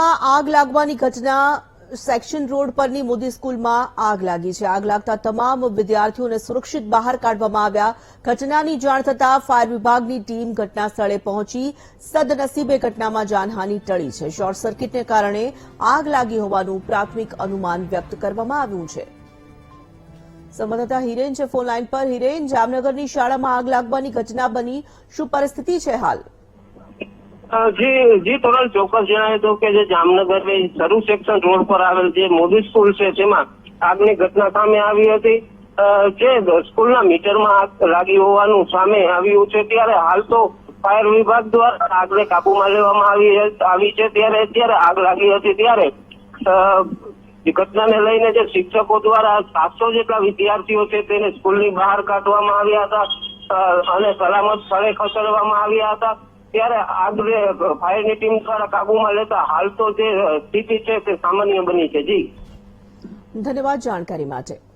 શાળામાં આગ લાગવાની ઘટના સેક્શન રોડ પરની મોદી સ્કૂલમાં આગ લાગી છે. આગ લાગતા તમામ વિદ્યાર્થીઓને સુરક્ષિત બહાર કાઢવામાં આવ્યા. ઘટનાની જાણ થતાં ફાયર વિભાગની ટીમ ઘટના સ્થળે પહોંચી. સદનસીબે ઘટનામાં જાનહાની ટળી છે. શોર્ટ સર્કિટને કારણે આગ લાગી હોવાનું પ્રાથમિક અનુમાન વ્યક્ત કરવામાં આવ્યું છે. સંવાદદાતા હિરેન છે ફોન લાઈન પર. હિરેન, જામનગરની શાળામાં આગ લાગવાની ઘટના બની. શું પરિસ્થિતિ છે હાલ? જી જી તોરલ ચોક્કસ જણાવે તો કે જે જામનગરની શરૂ સેક્શન રોડ પર આવેલ જે મોદી સ્કૂલ છે, તેમાં આગની ઘટના સામે આવી હતી. જે સ્કૂલના મીટરમાં આગ લાગી હોવાનું સામે આવ્યું છે. ત્યારે હાલ તો ફાયર વિભાગ દ્વારા આગને કાબુમાં લેવામાં આવી આવી છે. ત્યારે અત્યારે આગ લાગી હતી. ત્યારે ઘટનાને લઈને જે શિક્ષકો દ્વારા સાતસો જેટલા વિદ્યાર્થીઓ છે, તેને સ્કૂલની બહાર કાઢવામાં આવ્યા હતા. અને સલામત સ્થળે ખસેડવામાં આવ્યા હતા. ત્યારે આગળ ફાયરની ટીમ દ્વારા કાબુમાં લેતા હાલ તો જે સ્થિતિ છે તે સામાન્ય બની છે. જી. ધન્યવાદ જાણકારી માટે.